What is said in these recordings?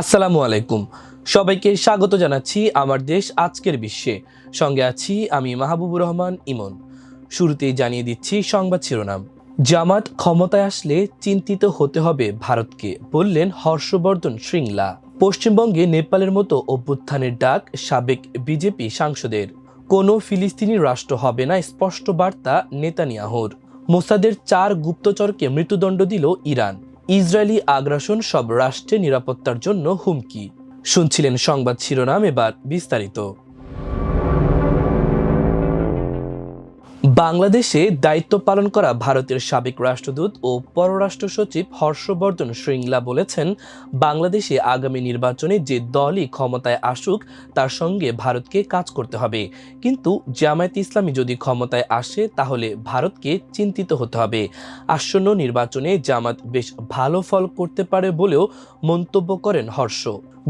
আসসালামু আলাইকুম। সবাইকে স্বাগত জানাচ্ছি আমার দেশ আজকের বিশ্বে। সঙ্গে আছি আমি মাহবুবুর রহমান ইমন। শুরুতেই জানিয়ে দিচ্ছি সংবাদ শিরোনাম। জামাত ক্ষমতায় আসলে চিন্তিত হতে হবে ভারতকে, বললেন হর্ষবর্ধন শৃঙ্গলা। পশ্চিমবঙ্গে নেপালের মতো অভ্যুত্থানের ডাক সাবেক বিজেপি সাংসদের। কোনো ফিলিস্তিনি রাষ্ট্র হবে না স্পষ্ট বার্তা নেতানিয়াহুর। মোসাদের চার গুপ্তচরকে মৃত্যুদণ্ড দিল ইরান। ইসরায়েলি আগ্রাসন সব রাষ্ট্রের নিরাপত্তার জন্য হুমকি। শুনছিলেন সংবাদ শিরোনাম এবার বিস্তারিত। বাংলাদেশে দায়িত্ব পালন করা ভারতের সাবেক রাষ্ট্রদূত ও পররাষ্ট্র সচিব হর্ষবর্ধন শৃঙ্গলা বলেছেন, বাংলাদেশে আগামী নির্বাচনে যে দলই ক্ষমতায় আসুক, তার সঙ্গে ভারতকে কাজ করতে হবে। কিন্তু জামায়াত ইসলামী যদি ক্ষমতায় আসে, তাহলে ভারতকে চিন্তিত হতে হবে। আসন্ন নির্বাচনে জামাত বেশ ভালো ফল করতে পারে বলেও মন্তব্য করেন হর্ষ।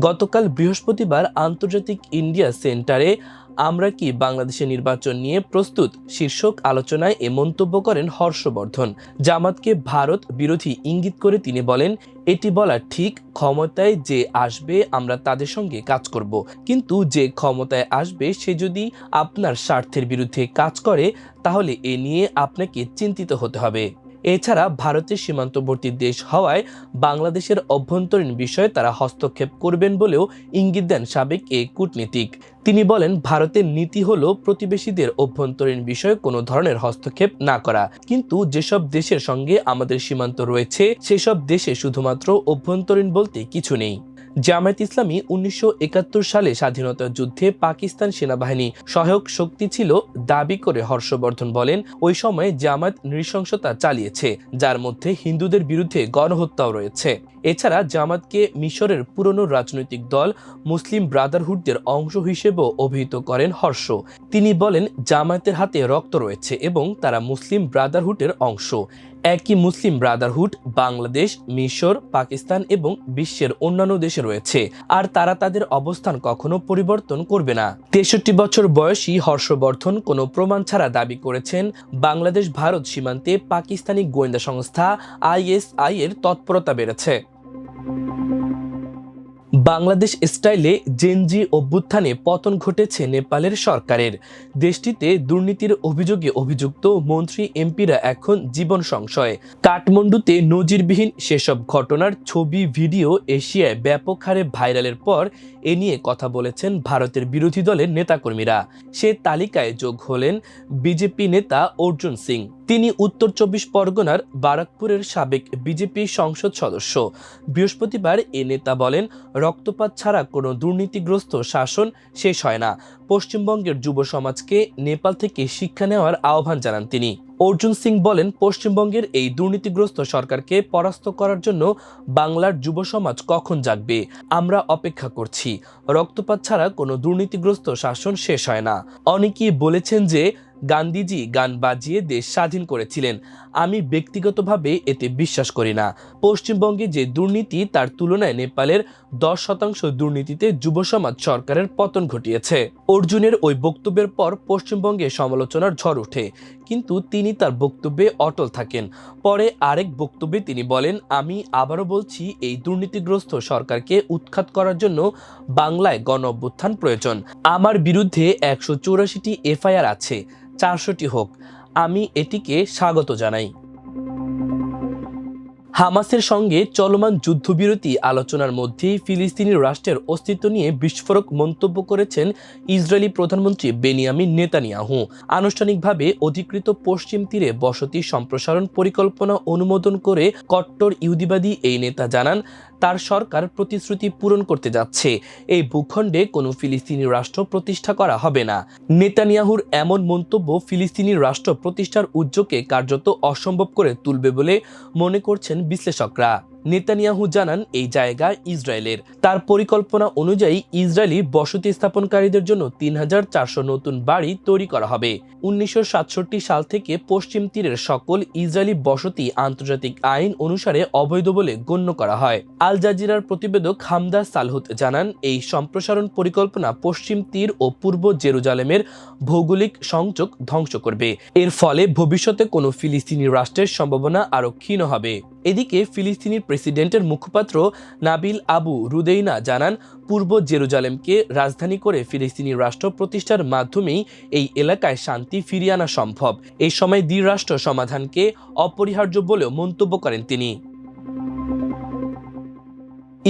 গতকাল বৃহস্পতিবার আন্তর্জাতিক ইন্ডিয়া সেন্টারে আমরা কি বাংলাদেশের নির্বাচন নিয়ে প্রস্তুত? শীর্ষক আলোচনায় এ মন্তব্য করেন হর্ষবর্ধন। জামাতকে ভারত বিরোধী ইঙ্গিত করে তিনি বলেন, এটি বলা ঠিক ক্ষমতায় যে আসবে আমরা তাদের সঙ্গে কাজ করব। কিন্তু যে ক্ষমতায় আসবে সে যদি আপনার স্বার্থের বিরুদ্ধে কাজ করে, তাহলে এ নিয়ে আপনাকে চিন্তিত হতে হবে। এছাড়া ভারতের সীমান্তবর্তী দেশ হওয়ায় বাংলাদেশের অভ্যন্তরীণ বিষয়ে তারা হস্তক্ষেপ করবেন বলেও ইঙ্গিত দেন সাবেক এই কূটনীতিক। তিনি বলেন, ভারতের নীতি হল প্রতিবেশীদের অভ্যন্তরীণ বিষয়ে কোনো ধরনের হস্তক্ষেপ না করা। কিন্তু যেসব দেশের সঙ্গে আমাদের সীমান্ত রয়েছে, সেসব দেশে শুধুমাত্র অভ্যন্তরীণ বলতে কিছু নেই। জামায়াত ইসলামী উনিশশো একাত্তর সালে স্বাধীনতা যুদ্ধে পাকিস্তান সেনাবাহিনী সহায়ক শক্তি ছিল, দাবি করে হর্ষবর্ধন বলেন, ওই সময় জামায়াত নৃশংসতা চালিয়েছে, যার মধ্যে হিন্দুদের বিরুদ্ধে গণহত্যাও রয়েছে। এছাড়া জামাতকে মিশরের পুরনো রাজনৈতিক দল মুসলিম ব্রাদারহুডদের অংশ হিসেবেও অভিহিত করেন হর্ষ। তিনি বলেন, জামায়াতের হাতে রক্ত রয়েছে এবং তারা মুসলিম ব্রাদারহুডের অংশ। একই মুসলিম ব্রাদারহুড বাংলাদেশ, মিশর, পাকিস্তান এবং বিশ্বের অন্যান্য দেশে রয়েছে। আর তারা তাদের অবস্থান কখনো পরিবর্তন করবে না। তেষট্টি বছর বয়সী হর্ষবর্ধন কোনো প্রমাণ ছাড়া দাবি করেছেন বাংলাদেশ ভারত সীমান্তে পাকিস্তানি গোয়েন্দা সংস্থা আইএসআই এর তৎপরতা বেড়েছে। বাংলাদেশ স্টাইলে জেনজি অভ্যুত্থানে পতন ঘটেছে নেপালের সরকারের। দেশটিতে দুর্নীতির অভিযোগে অভিযুক্ত মন্ত্রী, এমপিরা এখন জীবন সংশয়। কাঠমান্ডুতে নজিরবিহীন সেসব ঘটনার ছবি, ভিডিও এশিয়ায় ব্যাপক হারে ভাইরালের পর এ নিয়ে কথা বলেছেন ভারতের বিরোধী দলের নেতাকর্মীরা। সে তালিকায় যোগ হলেন বিজেপি নেতা অর্জুন সিং। তিনি উত্তর চব্বিশ পরগনার বারাকপুরের সাবেক বিজেপি সংসদ সদস্য। বৃহস্পতিবার এ নেতা বলেন, রক্তপাত ছাড়া কোনো দুর্নীতিগ্রস্ত শাসন শেষ হয় না। পশ্চিমবঙ্গের যুব সমাজকে নেপাল থেকে শিক্ষা নেওয়ার আহ্বান জানান তিনি। অর্জুন সিং বলেন, পশ্চিমবঙ্গের এই দুর্নীতিগ্রস্ত সরকারকে পরাস্ত করার জন্য বাংলার যুব সমাজ কখন জাগবে? আমরা অপেক্ষা করছি। রক্তপাত ছাড়া কোনো দুর্নীতিগ্রস্ত শাসন শেষ হয় না। অনেকেই বলেছেন যে গান্ধীজি গান বাজিয়ে দেশ স্বাধীন করেছিলেন। আমি ব্যক্তিগতভাবে এতে বিশ্বাস করি না। পশ্চিমবঙ্গে যে দুর্নীতি, তার তুলনায় নেপালের দশ শতাংশ দুর্নীতিতে যুব সমাজ সরকারের পতন ঘটিয়েছে। অর্জুনের ওই বক্তব্যের পর পশ্চিমবঙ্গে সমালোচনার ঝড় ওঠে। কিন্তু তিনি তার বক্তব্যে অটল থাকেন। পরে আরেক বক্তব্যে তিনি বলেন, আমি আবারও বলছি, এই দুর্নীতিগ্রস্ত সরকারকে উৎখাত করার জন্য বাংলায় গণ অভ্যুত্থান প্রয়োজন। আমার বিরুদ্ধে একশো চৌরাশিটি এফআইআর আছে। চারশোটি হোক, আমি এটিকে স্বাগত জানাই। হামাসের সঙ্গে চলমান যুদ্ধবিরতি আলোচনার মধ্যেই ফিলিস্তিনি রাষ্ট্রের অস্তিত্ব নিয়ে বিস্ফোরক মন্তব্য করেছেন ইসরায়েলি প্রধানমন্ত্রী বেনিয়ামিন নেতানিয়াহু। আনুষ্ঠানিকভাবে অধিকৃত পশ্চিম তীরে বসতি সম্প্রসারণ পরিকল্পনা অনুমোদন করে কট্টর ইহুদিবাদী এই নেতা জানান তার সরকার প্রতিশ্রুতি পূরণ করতে যাচ্ছে। এই ভূখণ্ডে কোনো ফিলিস্তিনি রাষ্ট্র প্রতিষ্ঠা করা হবে না। নেতানিয়াহুর এমন মন্তব্য ফিলিস্তিনি রাষ্ট্র প্রতিষ্ঠার উদ্যোগকে কার্যত অসম্ভব করে তুলবে বলে মনে করছেন বিশ্লেষকরা। নেতানিয়াহু জানান এই জায়গা ইসরায়েলের। তার পরিকল্পনা অনুযায়ী ইসরায়েলি বসতি স্থাপনকারীদের জন্য তিন হাজার চারশো নতুন বাড়ি তৈরি করা হবে। উনিশশো সাতষট্টি সাল থেকে পশ্চিম তীরের সকল ইসরায়েলি বসতি আন্তর্জাতিক আইন অনুসারে অবৈধ বলে গণ্য করা হয়। আল জাজিরার প্রতিবেদক হামদা সালহুত জানান, এই সম্প্রসারণ পরিকল্পনা পশ্চিম তীর ও পূর্ব জেরুজালেমের ভৌগোলিক সংযোগ ধ্বংস করবে। এর ফলে ভবিষ্যতে কোনো ফিলিস্তিনি রাষ্ট্রের সম্ভাবনা আরও ক্ষীণ হবে। এদিকে ফিলিস্তিনির প্রেসিডেন্টের মুখপাত্র নাবিল আবু রুদেইনা জানান, পূর্ব জেরুজালেমকে রাজধানী করে ফিলিস্তিনি রাষ্ট্র প্রতিষ্ঠার মাধ্যমেই এই এলাকায় শান্তি ফিরিয়ে আনা সম্ভব। এই সময় দ্বিরাষ্ট্র সমাধানকে অপরিহার্য বলেও মন্তব্য করেন তিনি।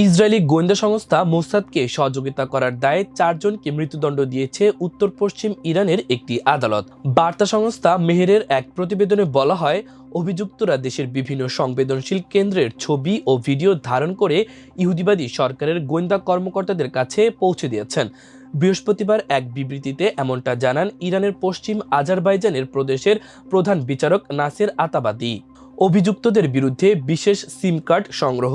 ইসরায়েলি গোয়েন্দা সংস্থা মোসাদকে সহযোগিতা করার দায়ে চারজনকে মৃত্যুদণ্ড দিয়েছে উত্তর পশ্চিম ইরানের একটি আদালত। বার্তা সংস্থা মেহেরের এক প্রতিবেদনে বলা হয়, অভিযুক্তরা দেশের বিভিন্ন সংবেদনশীল কেন্দ্রের ছবি ও ভিডিও ধারণ করে ইহুদিবাদী সরকারের গোয়েন্দা কর্মকর্তাদের কাছে পৌঁছে দিয়েছেন। বৃহস্পতিবার এক বিবৃতিতে এমনটা জানান ইরানের পশ্চিম আজারবাইজানের প্রদেশের প্রধান বিচারক নাসের আতাবাদি। অভিযুক্তদের বিরুদ্ধে বিশেষ সিম কার্ড সংগ্রহ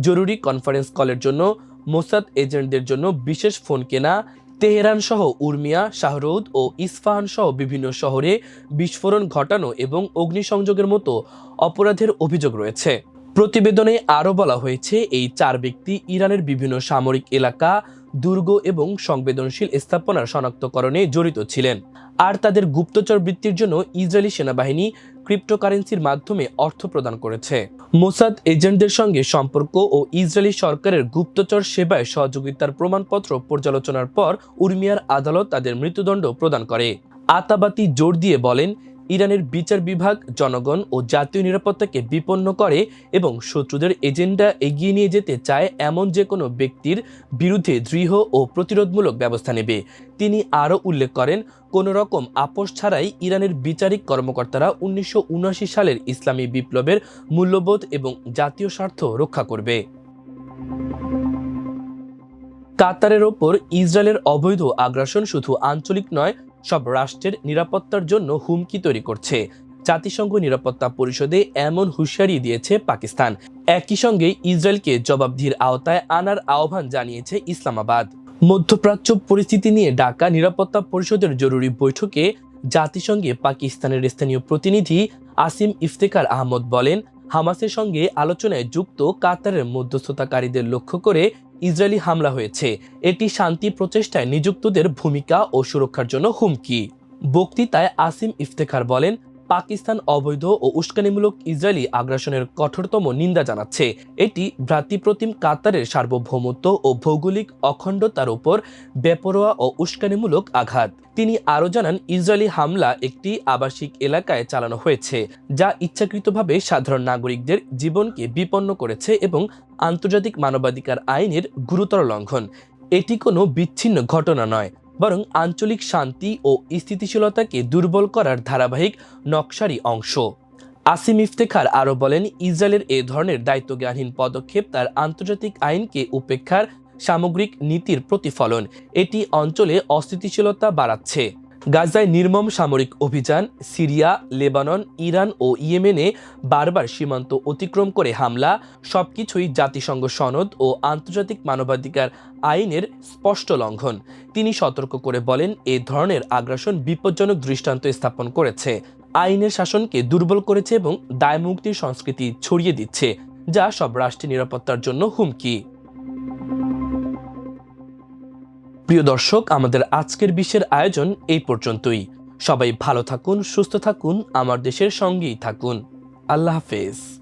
জরুরি কনফারেন্স কলের জন্য, মোসাদ এজেন্টদের জন্য বিশেষ ফোন কেনা তেহরান সহ উর্মিয়া, শাহরৌদ ও ইস্পাহান সহ বিভিন্ন শহরে বিস্ফোরণ ঘটানো এবং অগ্নিসংযোগের মতো অপরাধের অভিযোগ রয়েছে। প্রতিবেদনে আরও বলা হয়েছে, এই চার ব্যক্তি ইরানের বিভিন্ন সামরিক এলাকা, দুর্গ এবং সংবেদনশীল স্থাপনার শনাক্তকরণে জড়িত ছিলেন। আর তাদের গুপ্তচর বৃত্তির জন্য ইসরায়েলি সেনাবাহিনী ক্রিপ্টোকারেন্সির মাধ্যমে অর্থ প্রদান করেছে। মোসাদ এজেন্টদের সঙ্গে সম্পর্ক ও ইসরায়েলি সরকারের গুপ্তচর সেবায় সহযোগিতার প্রমাণপত্র পর্যালোচনার পর উর্মিয়ার আদালত তাদের মৃত্যুদণ্ড প্রদান করে। আতাবাতি জোর দিয়ে বলেন ইরানের বিচার বিভাগ, জনগণ ও জাতীয় নিরাপত্তাকে বিপন্ন করে এবং শত্রুদের এজেন্ডা এগিয়ে নিয়ে যেতে চায় এমন যে কোনো ব্যক্তির বিরুদ্ধে দৃঢ় ও প্রতিরোধমূলক ব্যবস্থা নেবে। তিনি আরও উল্লেখ করেন, কোনো রকম আপোষ ছাড়াই ইরানের বিচারিক কর্মকর্তারা উনিশশো সালের ইসলামী বিপ্লবের মূল্যবোধ এবং জাতীয় স্বার্থ রক্ষা করবে। কাতারের ওপর ইসরায়েলের অবৈধ আগ্রাসন শুধু আঞ্চলিক নয় সব রাষ্ট্রের নিরাপত্তার জন্য হুমকি তৈরি করছে। জাতিসংঘ নিরাপত্তা পরিষদে এমন হুঁশিয়ারি দিয়েছে পাকিস্তান। একই সঙ্গে ইসরায়েলকে জবাবদিহির আওতায় আনার আহ্বান জানিয়েছে ইসলামাবাদ। মধ্যপ্রাচ্য পরিস্থিতি নিয়ে ডাকা নিরাপত্তা পরিষদের জরুরি বৈঠকে জাতিসংঘে পাকিস্তানের স্থানীয় প্রতিনিধি আসিম ইফতেখার আহমদ বলেন, হামাসের সঙ্গে আলোচনায় যুক্ত কাতারের মধ্যস্থতাকারীদের লক্ষ্য করে ইসরায়েলি হামলা হয়েছে। এটি শান্তি প্রচেষ্টায় নিযুক্তদের ভূমিকা ও সুরক্ষার জন্য হুমকি। বক্তৃতায় আসিম ইফতেখার বলেন পাকিস্তান অবৈধ ও উস্কানিমূলক ইসরায়েলি আগ্রাসনের কঠোরতম নিন্দা জানাচ্ছে। এটি ভ্রাতৃপ্রতিম কাতারের সার্বভৌমত্ব ও ভৌগোলিক অখণ্ডতার উপর বেপরোয়া ও উস্কানিমূলক আঘাত। তিনি আরও জানান, ইসরায়েলি হামলা একটি আবাসিক এলাকায় চালানো হয়েছে, যা ইচ্ছাকৃতভাবে সাধারণ নাগরিকদের জীবনকে বিপন্ন করেছে এবং আন্তর্জাতিক মানবাধিকার আইনের গুরুতর লঙ্ঘন। এটি কোনো বিচ্ছিন্ন ঘটনা নয়। বরং আঞ্চলিক শান্তি ও স্থিতিশীলতাকে দুর্বল করার ধারাবাহিক নকশারই অংশ। আসিম ইফতেখার আরও বলেন, ইসরায়েলের এ ধরনের দায়িত্বজ্ঞানহীন পদক্ষেপ তার আন্তর্জাতিক আইনকে উপেক্ষার সামগ্রিক নীতির প্রতিফলন। এটি অঞ্চলে অস্থিতিশীলতা বাড়াচ্ছে। গাজায় নির্মম সামরিক অভিযান, সিরিয়া, লেবানন, ইরান ও ইয়েমেনে বারবার সীমান্ত অতিক্রম করে হামলা, সবকিছুই জাতিসংঘ সনদ ও আন্তর্জাতিক মানবাধিকার আইনের স্পষ্ট লঙ্ঘন। তিনি সতর্ক করে বলেন, এ ধরনের আগ্রাসন বিপজ্জনক দৃষ্টান্ত স্থাপন করেছে। আইনের শাসনকে দুর্বল করেছে এবং দায়মুক্তির সংস্কৃতি ছড়িয়ে দিচ্ছে, যা সব রাষ্ট্রের নিরাপত্তার জন্য হুমকি। প্রিয় দর্শক, আমাদের আজকের বিশ্বের আয়োজন এই পর্যন্তই। সবাই ভালো থাকুন, সুস্থ থাকুন, আমার দেশের সঙ্গেই থাকুন। আল্লাহ হাফেজ।